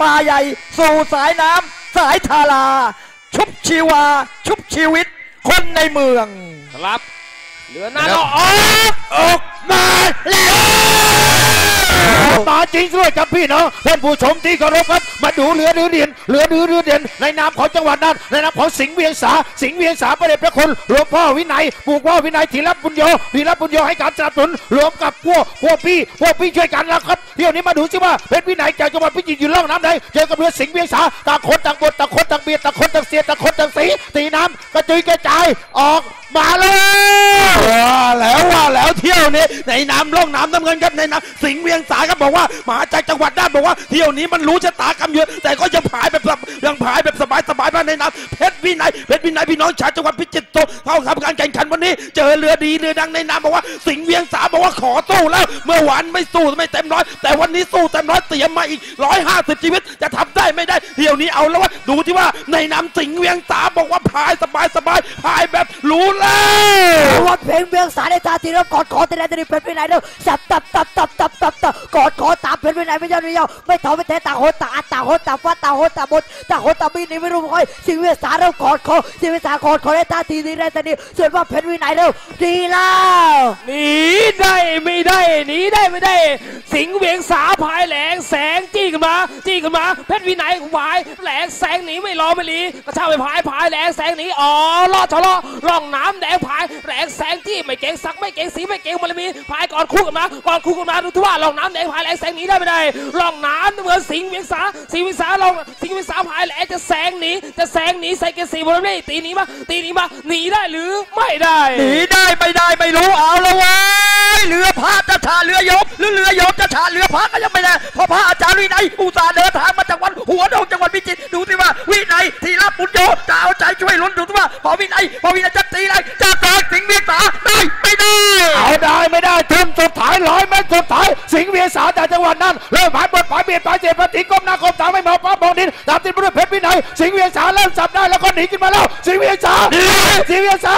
ป่าใหญ่ สู่สายน้ำสายทารา ชุบชีวา ชุบชีวิต คนในเมือง ครับ เหลือหน้าก็ออกออก ริงด้วยครับพี่น้องท่านผู้ชมที่เคารพครับมาดูเรือดือเด่นเรือดือเรือเด่นในนามของจังหวัดนั้นในนามของสิงห์เวียงสาสิงห์เวียงสาประเดชพระคุณหลวงพ่อวินัยปลูกว่าวินัยธีรบุญโยธีรบุญโยให้การสนับสนุนรวมกับพวกพวกพี่พวกพี่ช่วยกันแล้วครับเที่ยวนี้มาดูสิว่าเพชรวินัยจากจังหวัดพิจิตรอยู่ล่องน้ำใดเจอกับเรือสิงห์เวียงสาต่างคนต่างบทต่างคนต่างเบียดต่างคนต่างเสียต่างคนต่างสีตีน้ำกระจุยกระจายออกมาเลย ว่าแล้วว่าแล้วเที่ ยวนี้ในน้ำล่องน้ำน้ำเงินครับในน้ำสิงห์เวียงสาครับบอกว่ามาจากจังหวัดน่านบอกว่าเที่ยวนี้มันรู้ชะตากรรมเยอะแต่ก็ยังผายแบบสบยังผายแบบสบายสบายมาในน้ำเพชรวินัยเพชรวินัยพี่น้องชาวจังหวัดพิจิตรโตเข้าทำการแข่งขันวันนี้ เจอเรือดีเรือดังในน้ำบอกว่าสิงห์เวียงสาบอกว่าขอสู้แล้ว เมื่อวานไม่สู้ไม่เต็มร้อยแต่วันนี้สู้เต็มร้อยเตรียมมาอีกร้อยห้าสิบชีวิตจะทำได้ไม่ได้เที่ยวนี้เอาแล้วว่าดูที่ว่าในน้ำสิงห์เวียงสาบอกว่าพายสบายสบายพายแบบรู้แล้ว งเบียงสายในตาตีแล้วกอดคอแต่ไหนแต่นี่เพชรวินัยเร็วสับตับตับตับตับตับตับกอดคอตามเพชรวินัยไม่ยอมไม่ยอมไม่ถอยไม่แท้ต่างคนต่างอัดต่างคนต่างฟัดต่างคนต่างบดต่างคนต่างมีนี่ไม่รู้คอยสิงเวียงสาเร็วกอดคอสิงเวียงสากอดคอในตาทีนี้ในแต่นี่ส่วนว่าเพชรวินัยเร็วดีแล้วหนีได้ไม่ได้ หนีได้ไม่ได้ สิงเวียงสาพายแหลงแสงจี้ขึ้นมา จี้ขึ้นมา เพชรวินัยพายแหลงแสงหนีไม่รอไม่หลีกระชากไปพายพายแหลงแสงหนีอ๋อลอดชะลอร่องน้ำแดงพายแหลงแสงจี้ไม่เก่งสักไม่เก่งสีไม่เก่งมันมีพายก่อนคู่กันมาก่อนคู่กันมาดูทว่าร่องน้ำแดงพายแหลงแสงหนีได้ไม่ได้ร่องน้ำเหมือนสิงเวียงสาสิงเวียงสาลองสิงเวียงสาพายแหลงจะแสงหนีจะแสงหนีใส่เกยร์สีบนนี้ตีหนีมาตีหนีมาหนีได้หรือไม่ได้หนีได้ไม่ได้ไม่รู้เอาละเว้ยเรือพระจะชาเรือยกหรือเรือยกจะชาเรือพระก็ยังไม่ได้เพราะพระอาจารย์วินัยอุตส่าห์เดินทางมาจากวันหัวดงจังหวัดพิจิตรดูสิว่าวินัยทีรับบุญโยจะเอาใจช่วยลุ้นดูสิว่าพอวินัยพอวินัยจะตีอะไรจะแตกสิงห์เมียงสาได้ไม่ได้เอาได้ไม่ได้ทึมสุดท้ายร้อยเมตรสุดท้ายสิงห์เวียงสาจากจังหวัดนั้นเริ่มหายบทหายเบียดหายเสียดปฏิก้มหน้าก้มตาไม่มองป้ามองดินตามติดมาด้วยเพชรวินัยสิงห์เวียงสาเริ่มจับได้แล้วก็หนีขึ้นมาแล้วสิงห์เวียงสาสิงห์เวียงสา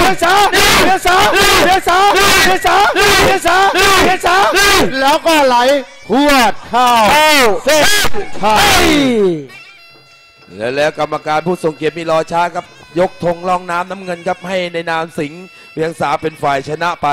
เวียงสาเวียงสาเวียงสาเวียงสา แล้วก็ไหลหวดเข้าเส้นชัยและแล้วกรรมการผู้ทรงเกียรติมีรอช้าครับ ยกธงรองน้ำน้ำเงินครับให้ในนามสิงห์เวียงสาเป็นฝ่ายชนะไป